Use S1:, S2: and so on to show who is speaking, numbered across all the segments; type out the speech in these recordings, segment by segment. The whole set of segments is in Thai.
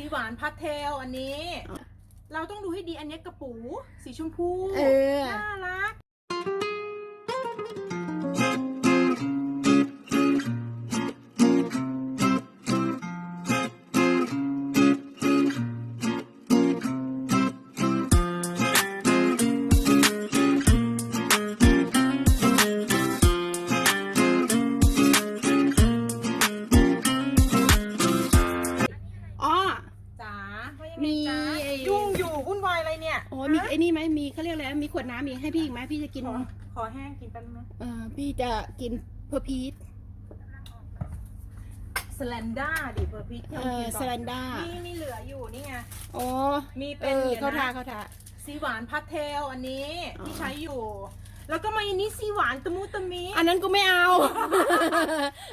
S1: สีหวานพาสเทลอันนี้
S2: อ๋อ
S1: เราต้องดูให้ดีอันนี้กระปู สีชมพู
S2: เออ
S1: น่ารัก
S2: มี
S1: จ๊ะ
S2: ไอ้
S1: ยุ่งอยู่วุ่นวายอะไรเนี่ย
S2: โอ้มีไอ้นี่ไหมมีเขาเรียกอะไรนะมีขวดน้ำอีกให้พี่อีกไหมพี่จะกิน
S1: ขอขอแห้งกินแป๊บนึงนะ
S2: เออพี่จะกินเพอร์พีท
S1: สแลนด้าดิเบอร์พีท
S2: เออสแลนด้า
S1: นี่มีเหลืออยู่นี่ไง
S2: อ๋อ
S1: มี
S2: เอ
S1: เป็น
S2: อ
S1: นี่ย
S2: เขาทา
S1: นะ
S2: เขาทา
S1: สีหวานพาสเทลอันนี้
S2: อ๋อ
S1: ที่ใช้อยู่แล้วก็มาอันนี้สีหวานตะมุตะมิ
S2: อันนั้นก็ไม่เอา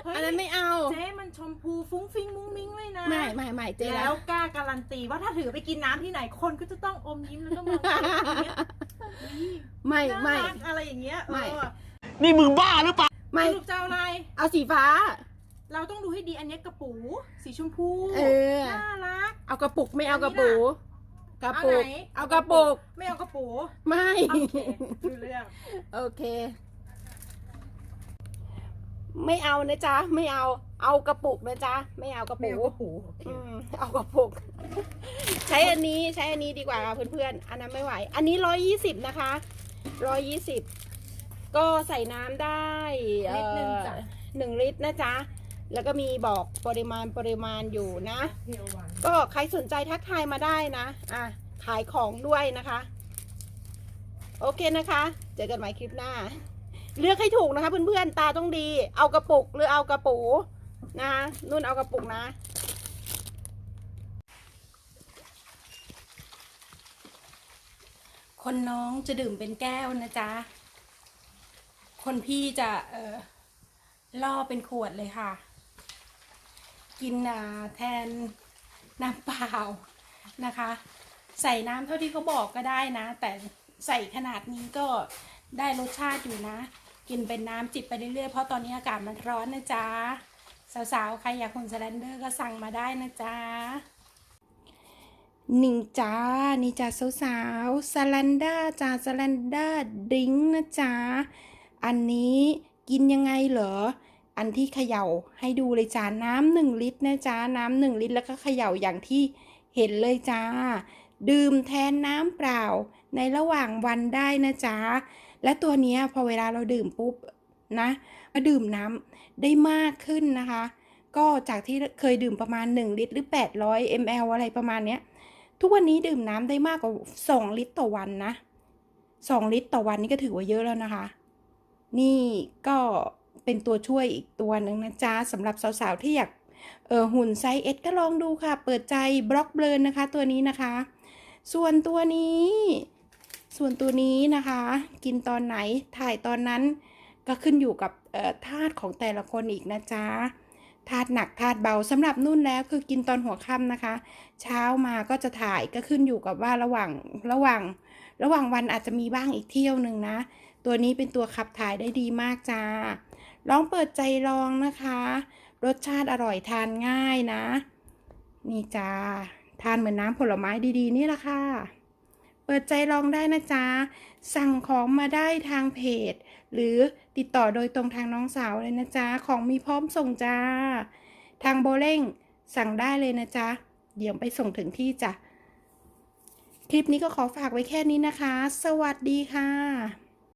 S1: เฮ้ย
S2: อันนั้นไม่เอา
S1: เจ๊มันชมพูฟุ้งฟิ้งมุ้งมิ้งเลยนะ
S2: ไม่ไม่ไม่เจ๊
S1: แล้
S2: แล้วว
S1: กล้าการันตีว่าถ้าถือไปกินน้ำที่ไหนคนก็จะต้องอมยิ้มแล้วก็มองอย่างเงี้ยอุ๊ย
S2: ไม่
S1: น่า
S2: ไม่
S1: รักอะไรอย่างเงี้ย
S2: ไม่
S1: เออ
S3: นี่มึงบ้าหรือเปล่า
S2: ไม่
S1: สรุปจะเอาอะไร
S2: เอาสีฟ้า
S1: เราต้องดูให้ดีอันนี้กระปูสีชมพู
S2: เออ
S1: น่ารัก
S2: เอากระปุกไม่เอากระปูกระ
S1: เอา
S2: ปุ
S1: ไห
S2: ก
S1: น
S2: เอากระปุก
S1: ไม่เอากระปู
S2: ไม่
S1: โอเคดูเรื่อง
S2: โอเค ไม่เอานะจ๊ะ ไม่เอา เอากระปุกนะจ๊ะ ไม่เอากระ
S1: ไม่
S2: ปุ
S1: เอา
S2: ก
S1: ก ระปูโอเค
S2: อืมเอากระปุก ใช้อันนี้ใช้อันนี้ดีกว่าค่ะเพื่อนๆ อันนั้นไม่ไหว อันนี้ร้อยยี่สิบนะคะร้อยยี่สิบก็ใส่น้ำได้เอ่
S1: ลิตรหนึ่ง
S2: อ
S1: จ้ะ
S2: หนึ่งลิตรนะจ๊ะ แล้วก็มีบอกปริมาณปริมาณอยู่นะ
S1: เพียวหวาน
S2: ก็ใครสนใจทักทายมาได้นะ อะ ขายของด้วยนะคะ โอเคนะคะ เจอกันใหม่คลิปหน้า เลือกให้ถูกนะคะเพื่อนๆตาต้องดี เอากระปุกหรือเอากระปูนะคะนุ่นเอากระปุกนะ คนน้องจะดื่มเป็นแก้วนะจ๊ะ คนพี่จะเอ่อล่อเป็นขวดเลยค่ะ กินอ่าแทนน้ำเปล่านะคะ ใส่น้ำเท่าที่เขาบอกก็ได้นะ แต่ใส่ขนาดนี้ก็ได้รสชาติอยู่นะ กินเป็นน้ำจิบไปเรื่อยๆ เพราะตอนนี้อากาศมันร้อนนะจ๊ะ สาวๆ ใครอยากหุ่นสแลนเดอร์ก็สั่งมาได้นะจ๊ะนิ่งจ้า นี่จ้าสาวๆสแลนเดอร์จ้าสแลนเดอร์ดริงนะจ๊ะ อันนี้กินยังไงเหรอ อันที่เขย่าให้ดูเลยจ้าน้ำหนึ่งลิตรนะจ๊ะ น้ำหนึ่งลิตรแล้วก็เขย่าอย่างที่เห็นเลยจ้า ดื่มแทนน้ำเปล่า ในระหว่างวันได้นะจ๊ะ และตัวนี้พอเวลาเราดื่มปุ๊บนะก็ดื่มน้ำได้มากขึ้นนะคะ ก็จากที่เคยดื่มประมาณ 1 ลิตรหรือ 800 ml อะไรประมาณเนี้ย ทุกวันนี้ดื่มน้ำได้มากกว่า 2 ลิตรต่อวันนะ 2 ลิตรต่อวันนี่ก็ถือว่าเยอะแล้วนะคะ นี่ก็เป็นตัวช่วยอีกตัวหนึ่งนะจ๊ะสำหรับสาวๆ ที่อยากเออหุ่นไซส์เอสก็ลองดูค่ะ เปิดใจบล็อกเบลนนะคะ ตัวนี้นะคะ ส่วนตัวนี้ ส่วนตัวนี้นะคะ กินตอนไหนถ่ายตอนนั้นก็ขึ้นอยู่กับธาตุของแต่ละคนอีกนะจ๊ะธาตุหนักธาตุเบาสำหรับนุ่นแล้วคือกินตอนหัวค่ำนะคะ เช้ามาก็จะถ่ายก็ขึ้นอยู่กับว่าระหว่างระหว่าง ระหว่างวันอาจจะมีบ้างอีกเที่ยวหนึ่งนะ ตัวนี้เป็นตัวขับถ่ายได้ดีมากจ้าลองเปิดใจลองนะคะ รสชาติอร่อยทานง่ายนะ นี่จ้า ทานเหมือนน้ำผลไม้ดีๆ นี่แหละค่ะ เปิดใจลองได้นะจ๊ะ สั่งของมาได้ทางเพจ หรือติดต่อโดยตรงทางน้องสาวเลยนะจ๊ะ ของมีพร้อมส่งจ้า ทางโบเล่งสั่งได้เลยนะจ๊ะ เดี๋ยวไปส่งถึงที่จ้ะ คลิปนี้ก็ขอฝากไว้แค่นี้นะคะ สวัสดีค่ะ